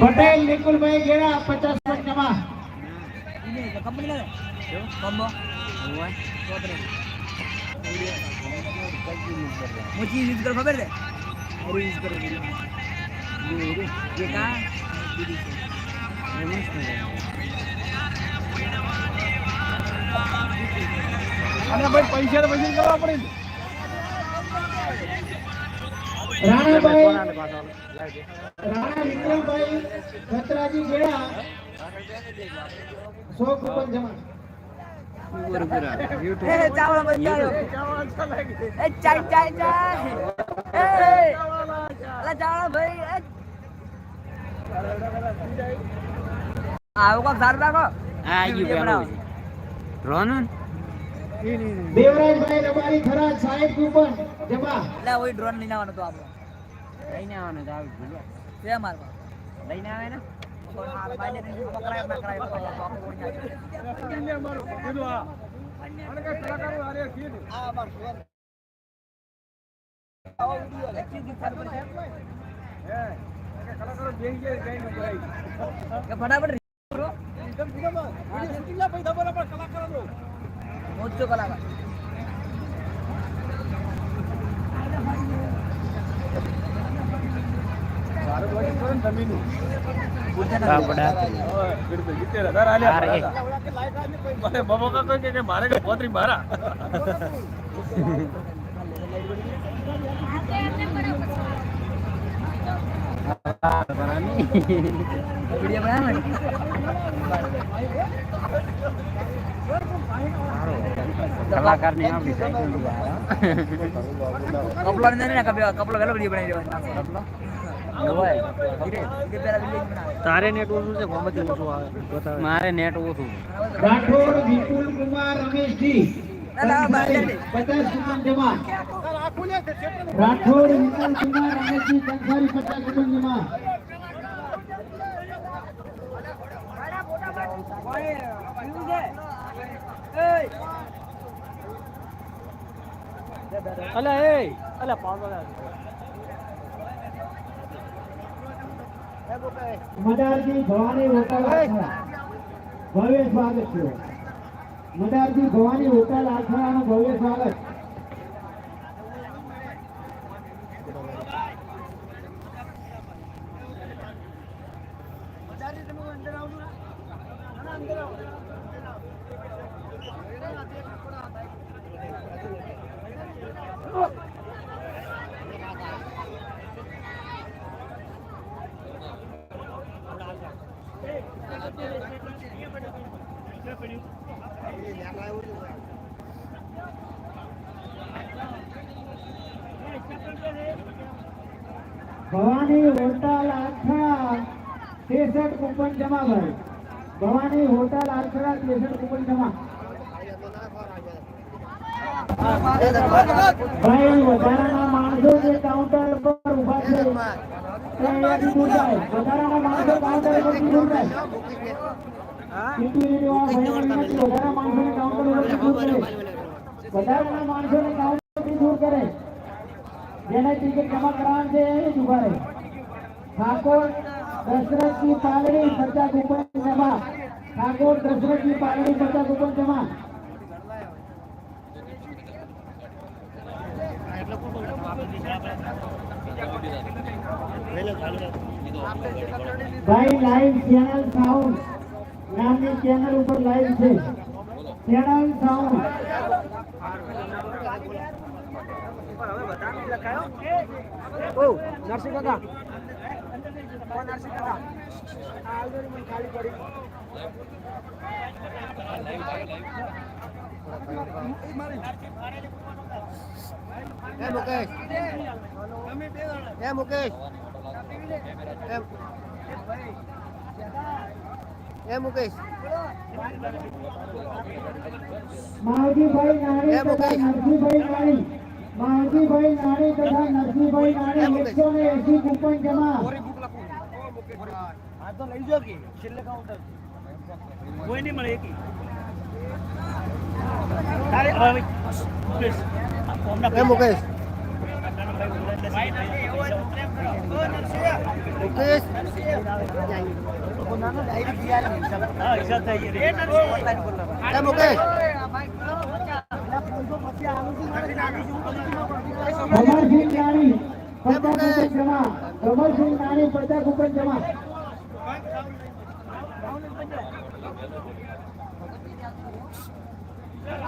પટેલ, નિકુલભાઈ ગેડા, પચાસ પોઈન્ટ જમા મોચી યુઝ કરો ખબર છે અરે યુઝ કરો જે કા અને ભાઈ પૈસા પછી કરવા પડે ને. રાણા વિક્રમભાઈ ખતરાજી ગેડા સો કૂપન જમા. દેવરાજભાઈ રબારી ખરા સાહેબ કૂપન જમા. એટલે ડ્રોન લઈને આવવાનું તો આપણો. લઈને આવવાનું તો આવી ગયું છે મારવા લઈને આવે ને? પણ મોજો ભાઈને કલાકારની સાઈડ કપલો ને કપલો વેલો વિડિયો બનાવી દેવાનો. કપલો તારે નેટ ઓછું છે ગોમતી ઓછું આવે. મારે નેટ ઓછું રાઠોડ વિપુલ કુમાર રમેશજી. પચાસ કૂપન જમા. રાઠોડ વિપુલ કુમાર રમેશજી સંસારી પચાસ કૂપન જમા. અલા એ અલા પાગલ મદારજી ભવાની હોટલ ભવ્ય સ્વાગત છે. મદારજી ભવાની હોટલ આખરાનું ભવ્ય સ્વાગત. ભવાની હોટલ આખરા ત્રેસઠ કૂપન જમા ભાઈ ભવાની હોટલ આખરા ત્રેસઠ કૂપન જમા ભાઈ વધારાના માણસો જે કાઉન્ટર પર ઊભા છે. તે દૂર જાય વધારાના માણસો કાઉન્ટર પરથી દૂર જાય સિક્યુરિટી વાળા ભાઈઓ અહીંયાથી વધારાના માણસોને કાઉન્ટર પરથી દૂર કરે વધારાના માણસોને કાઉન્ટરથી દૂર કરે. જેને ટિકિટ જમા કરાવવાનું છે એ જ ઊભા રહે. ઠાકોર દશરથજી પાલડી જમા. ઠાકોર પાલડી પચાસ કૂપન જમા. ભાઈ લાઈવ ચેનલ સાઉન્ડ નામની ચેનલ ઉપર લાઈવ છે. ચેનલ સાઉન્ડ ઓ નરસિંહ એ મુકેશ. એ મુકેશ. એ મુકેશ. માવજીભાઈ નાણી એ મુકેશ. નરસિંહભાઈ નાણી માવજીભાઈ નાણી તથા નરસિંહભાઈ નાણી એકસો ને એસી કૂપન જમા. આ તો લઈ જાઓ કે છેલ્લે કાઉન્ટર. કોઈ નહીં મળે એકી. એ મુકેશ. મુકેશ. એ નાણી જમા કમરસિંહ નાણી પચાસ ઉપર જમા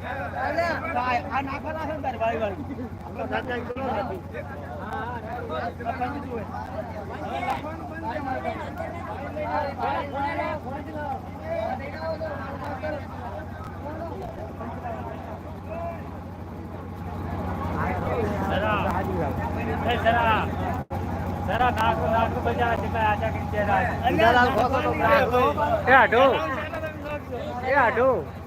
આઢો એ આઢો. એકસો નવ્વાણું ભર્યા છે પેલી બે વાળી વાળી વાળી ભાઈ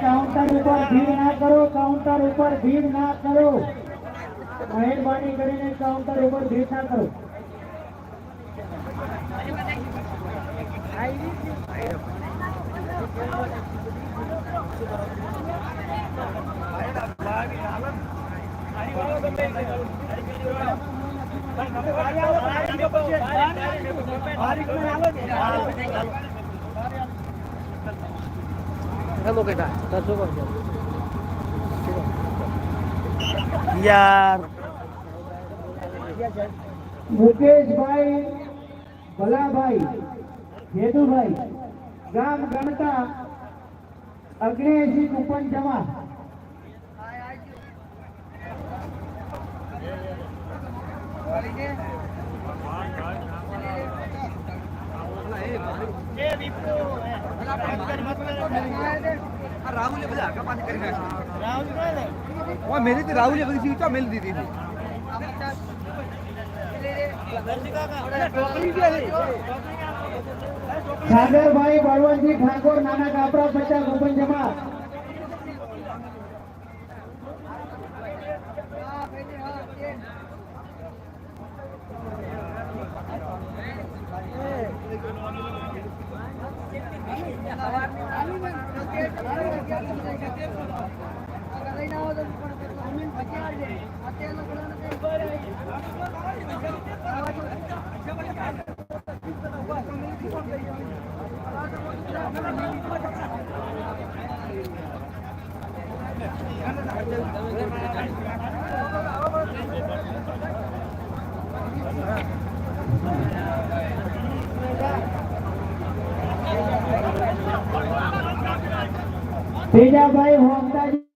કાઉન્ટર ઉપર ભીડ ના કરો કાઉન્ટર ઉપર ભીડ ના કરો. મહેરબાની કરીને કાઉન્ટર ઉપર ભીડ ના કરો. એ કરજો યાર. મુકેશભાઈ ભલાભાઈ જેતુભાઈ ગામ ગણતા અગ્નેશી કુપન જમા રાહુલે બધા કપાસ કરી નાખ્યા મેલી હતી રાહુલે બધી સીટા મેલી દીધી સાગરભાઈ બળવંતજી ઠાકોર નાના કાપરા પચાસ ઓપન જમા Gracias. હોમતાજી સિસ્ટમ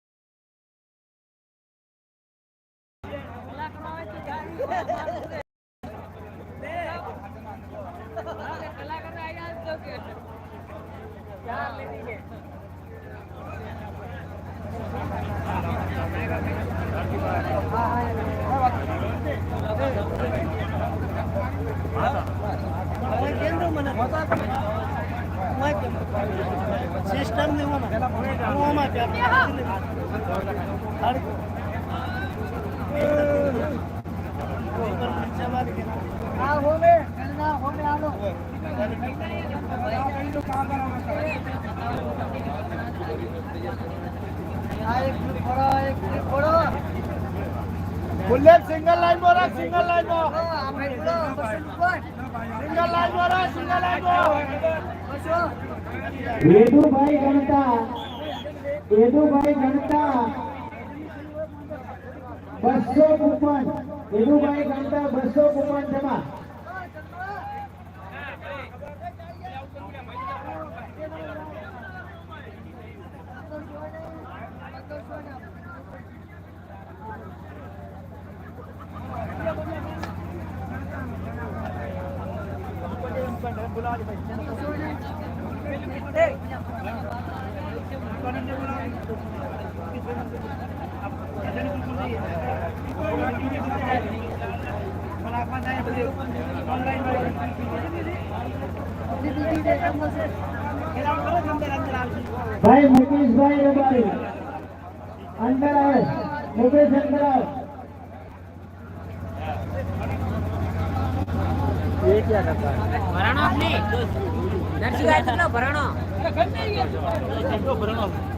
બુલેટ સિંગલ લાઈન બોરા સિંગલ લાઈન સિંગલ લાઈન બોરા સિંગલ લાઈન વેદુભાઈ ગણતા વેદુભાઈ ગણતા. બસો કુપન, વેદુભાઈ ગણતા બસો કુપન જમા બોલા ભાઈ મુકેશભાઈ રબારી અંદર આવે મુકેશ અંદર આવે ભરાણો કેટલો ભરાણો?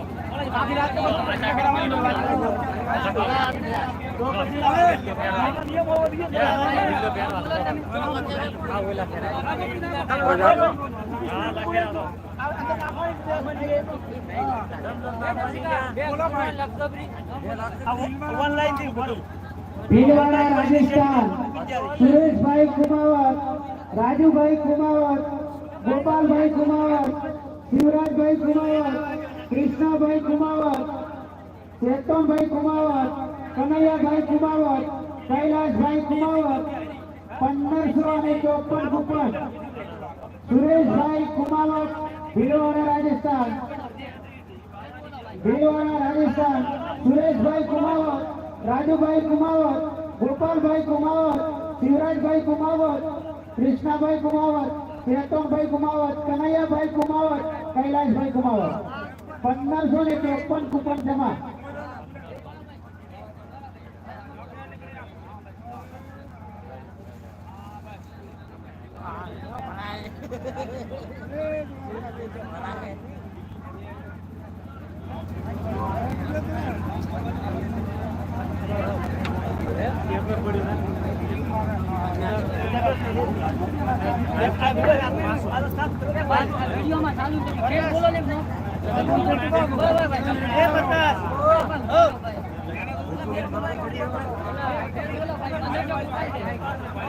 ભીલવાડા રાજસ્થાન સુરેશભાઈ કુમાવત રાજુભાઈ કુમાવત ગોપાલભાઈ કુમાવત શિવરાજભાઈ કુમાવત કૃષ્ણાભાઈ કુમાવત ચેતનભાઈ કુમાવત કનૈયાભાઈ કુમાવત કૈલાસભાઈ કુમાવત પંદરસો અને ચોપન કુપન સુરેશભાઈ કુમાવત ભીલવાડા રાજસ્થાન. ભીલવાડા રાજસ્થાન. સુરેશભાઈ કુમાવત રાજુભાઈ કુમાવત ગોપાલભાઈ કુમાવત શિવરાજભાઈ કુમાવત કૃષ્ણાભાઈ કુમાવત ચેતનભાઈ કુમાવત કનૈયાભાઈ કુમાવત કૈલાસભાઈ કુમાવત પંદરસો ને ચોપન કુપન જમા વિડીયોમાં ચાલુ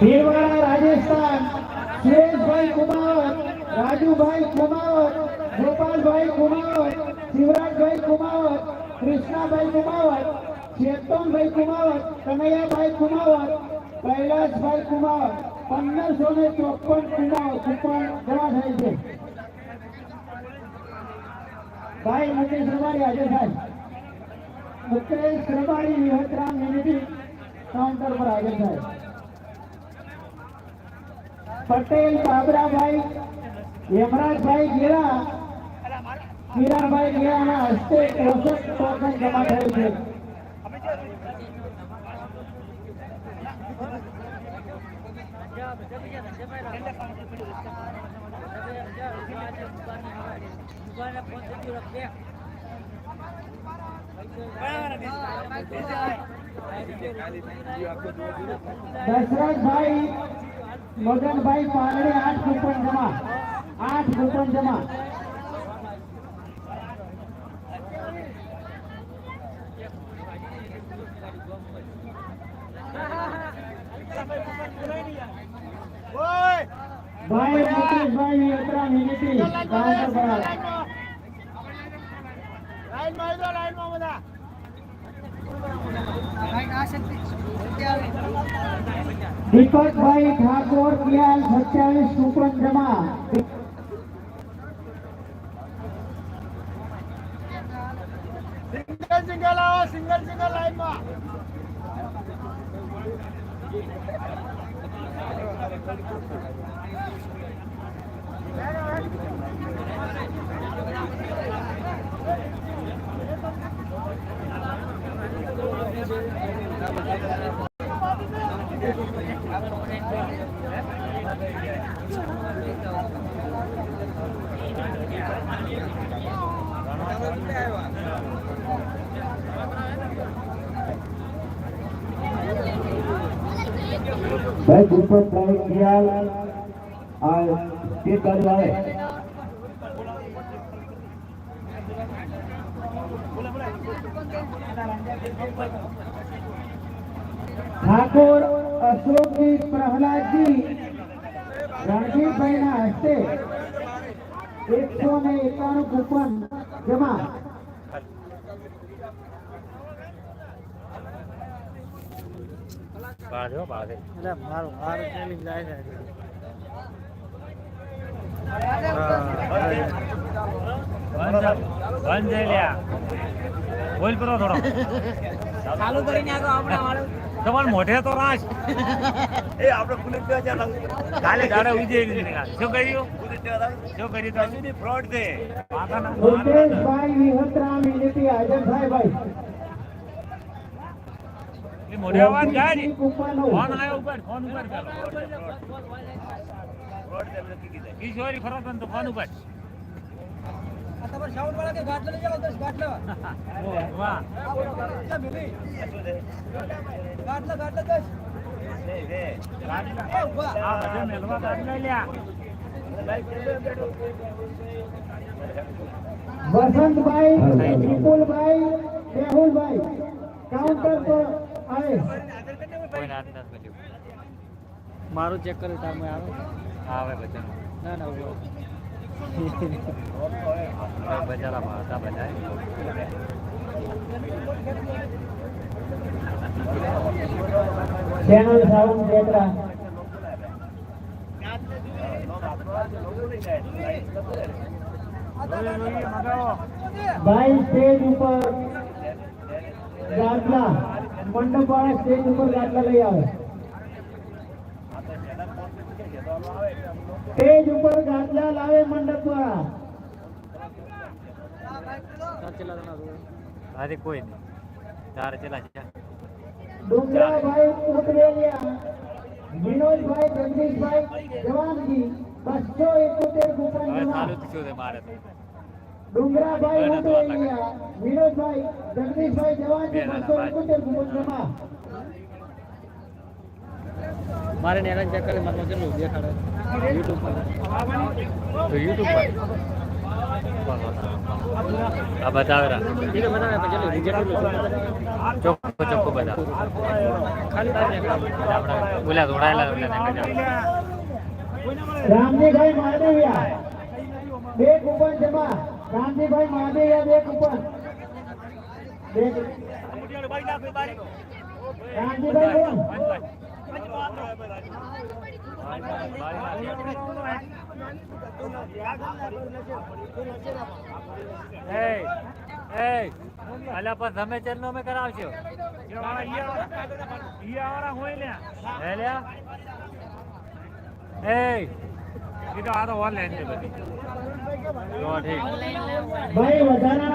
ભીલવાડા રાજસ્થાન, સુરેશભાઈ કુમાવત, રાજુભાઈ કુમાવત, ગોપાલભાઈ કુમાવત, શિવરાજભાઈ કુમાવત, કૃષ્ણાભાઈ કુમાવત, ચેતનભાઈ કુમાવત, કનૈયાભાઈ કુમાવત કૈલાસભાઈ કુમાવત, પંદરસો ને ચોપન કુમાવત કુપન જમા થાય છે. ભાઈ મુકેશ રબારી આજે સાહેબ. મુકેશ રબારી વિહતરામ નિમિત્તે કાઉન્ટર પર હાજર સાહેબ પટેલ, બાબરાભાઈ યમરાજભાઈ ગેરા કિરણભાઈ ગેરાના હસ્તે ચોસઠ ટોકન જમા થયું છે. દશરથભાઈ મગનભાઈ પાલડે આઠ કૂપન જમા આઠ કૂપન જમા ઓય ભાઈ મુકેશભાઈ યત્રા મિનિટી કાઉન્ટર પર આવે. લાઈનમાં આવી લાઈનમાં બધા દીપકભાઈ ઠાકોર પિયાલ સત્યાવીસ કૂપન જમા. સિંગલ સિંગલ આવો સિંગલ સિંગલ લાઈનમાં ભાઈ દીપકભાઈ પિયાલ આ તે બાજુ આવે. ઠાકોર અશોકજી પ્રહલાદજી રણજીતભાઈના હસ્તે એકસો ને એકાણું કુપન જમા. એટલે મારું મારું ચેલેન્જ જાય બોલ કરો થોડો. ચાલુ કરીને આગળ આપણા વાળું. તમારે મોઢે તો રાખ એ આપણે પુલિસ કાલે જાડે ઉજે શું કર્યું? શું કર્યું તો ફ્રોડ છે. મુકેશભાઈ વિહતરા મિનિટી હાજર થાય ભાઈ એ મોઢે અવાજ જાય ને. ફોન આવ્યો ઉપર ફોન ઉપર. કિશોરી ફરો તો ફોન ઉપર વાહ આ બધે મેલવા ગાડી લઈ લ્યા વસંતભાઈ વિપુલભાઈ મેહુલભાઈ કાઉન્ટર પર આવે મારું ચેક કર્યું તાર મેં આવે? આવે બધા ના ના. બજારમાં હતા ભાઈ સ્ટેજ ઉપર ગાટલા મંડપ વાળા સ્ટેજ ઉપર ગાટલા લઈ આવે. સ્ટેજ ઉપર ગાટલા લાવે મંડપ વાળા. અરે કોઈ નહીં. તારે ચલા છે. ડુંગરાભાઈ ઉતરેલિયા વિનોદભાઈ જગદીશભાઈ જવાનજી બસો એકોતેર ડુંગરાભાઈ ઉતરેલિયા વિનોદભાઈ જગદીશભાઈ જવાનજી બસો એકોતેર કૂપન જમા મારે નેરાન ચેક કરી મારું કેટલું દેખાડે? યુટ્યુબ પર. તો યુટ્યુબ પર. આ બતાવે ચોખ્ખો ચોખ્ખો બધા. બોલ્યા ધોડાયેલા રામજીભાઈ મહાદેવિયા બે કુપન જમા. રામજીભાઈ મહાદેવિયા બે કુપન રામજીભાઈ અલા પણ તમે ચેરનો મે કરાવશો. એ એ તો આ તો ઓનલાઈન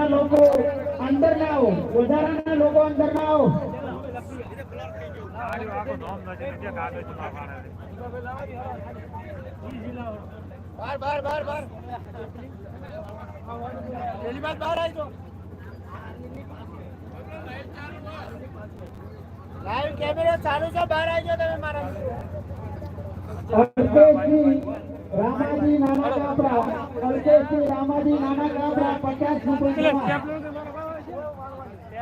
લોકો અંદર ના આવો. વધારાના લોકો અંદર ના આવો. આર્યો આખો ધોમ નથી બહાર કાગળમાં પાડે અલ્પેશજી રામાજી નાના કાપડા પચાસ રૂપિયા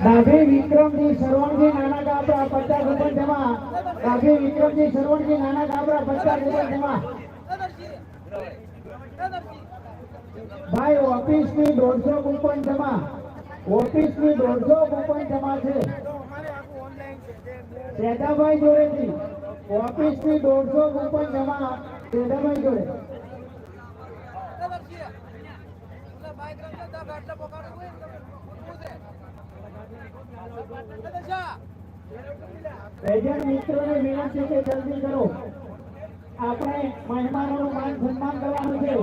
ડાભી વિક્રમજી સરવણજી નાના ગાબરા પચાસ રૂપિયા જમા. ડાભી વિક્રમજી સરવણજી નાના ગાબરા પચાસ રૂપિયા જમા. ભાઈ ઓફિસની દોઢસો કૂપન જમા. ઓફિસની દોઢસો કુપન જમા છે. સેદાભાઈ જોડેથી ઓફિસની દોઢસો કુપન જમા. સેદાભાઈ જોડે. એજન્ટ મિત્રોને વિનંતી છે જલ્દી કરો. આપણે મહેમાનોનું માન સન્માન કરવાનું છે.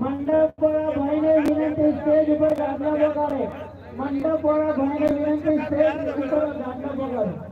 મંડપ વાળા ભાઈને વિનંતી વિનંતી સ્ટેજ ઉપર ગાદલા વગાડે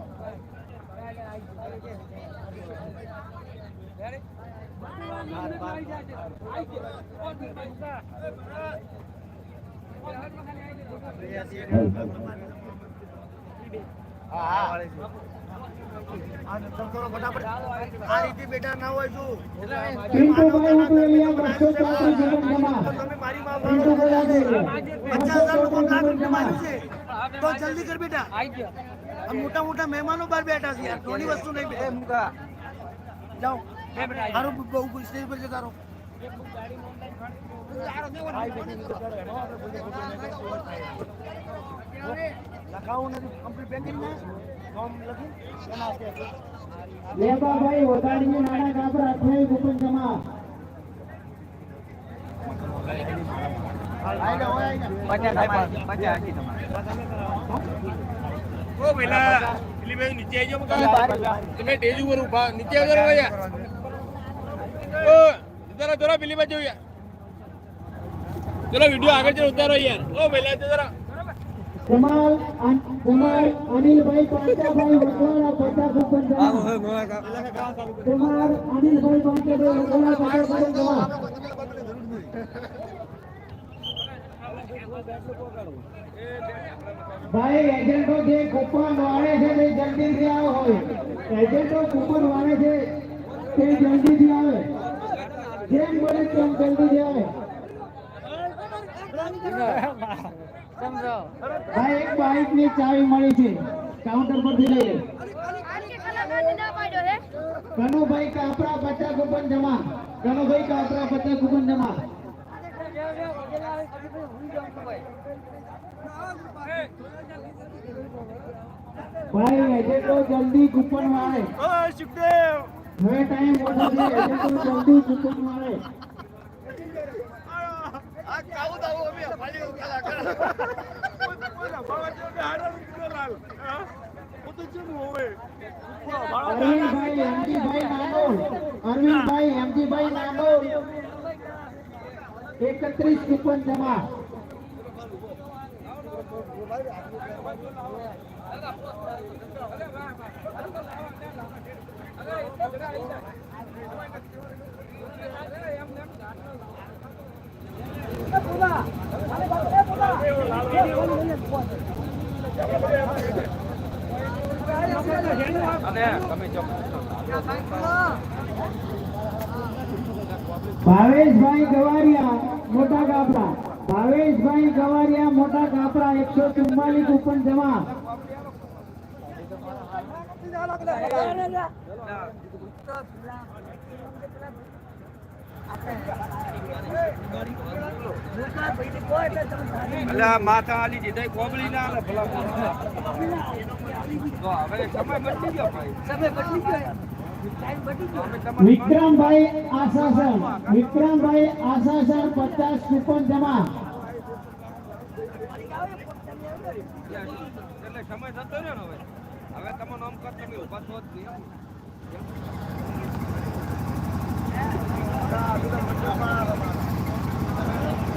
બેટા મારી પચાસ છે જલ્દી કર બેટા મોટા મોટા મહેમાનો બહાર બેઠા છે યાર ઘણી વસ્તુ નહીં બે મુકા જાઓ તારો બહુ સ્ટેજ પર જતા રહો લખાવું નથી કમ્પ્લીટ પેકિંગ ને? ફોર્મ લખી એના લેબાભાઈ વધારીએ નાના કાપડ અઠ્યાવીસ કુપન જમા ઓ પેલા નીચે આવજો મકા તમે સ્ટેજ ઉપર ઊભા. નીચે આવજો રે યાર ઓ જરા જરા પેલી બાજુ યાર ચલો વિડિયો આગળ ચલો ઉતારો યાર. ઓ પેલા જરા. કુમાર અન- અનિલભાઈ પાંચાભાઈ વડવાળા પચાસ કુપન જમા અનિલભાઈ પાંચાભાઈ વડવાળા પચાસ કુપન ભાઈ એજન્ટો જે કૂપન વાળે છે તે જલ્દીથી આવો હોય. એજન્ટો કૂપન વાળે છે તે જલ્દીથી આવે. જેમ મળે તેમ જલ્દી જાય. ભાઈ, એક બાઇકની ચાવી મળી છે. કાઉન્ટર પરથી લઈ કનુભાઈ કાપરા પચાસ કૂપન જમા. કનુભાઈ કાપરા પચાસ કૂપન જમા. ભાઈ એજન્ટો જલ્દી કુપન વાળે. સુખદેવ હવે ટાઈમ ઓછો છે જલ્દી એમજીભાઈ નાનોલ અરવિંદભાઈ એમજીભાઈ નાનોલ એકત્રીસ કુપન જમા. ભાવેશભાઈ ગવારિયા મોટા કાપરા ભાવેશભાઈ ગવારિયા મોટા કાપરા એકસો ચુમ્માલીસ ઉપર જમા. અલા માથા આલી દીધા કોબળી ના આલે ભલા તો હવે સમય બદલી ગયો ભાઈ. સમય બદલી ગયો વિક્રમભાઈ આશાસર વિક્રમભાઈ આશાસર પચાસ કુપન જમા. એટલે સમય થતો રહ્યો ને હવે. તમે નામ કર તમે ઊભા છો જ.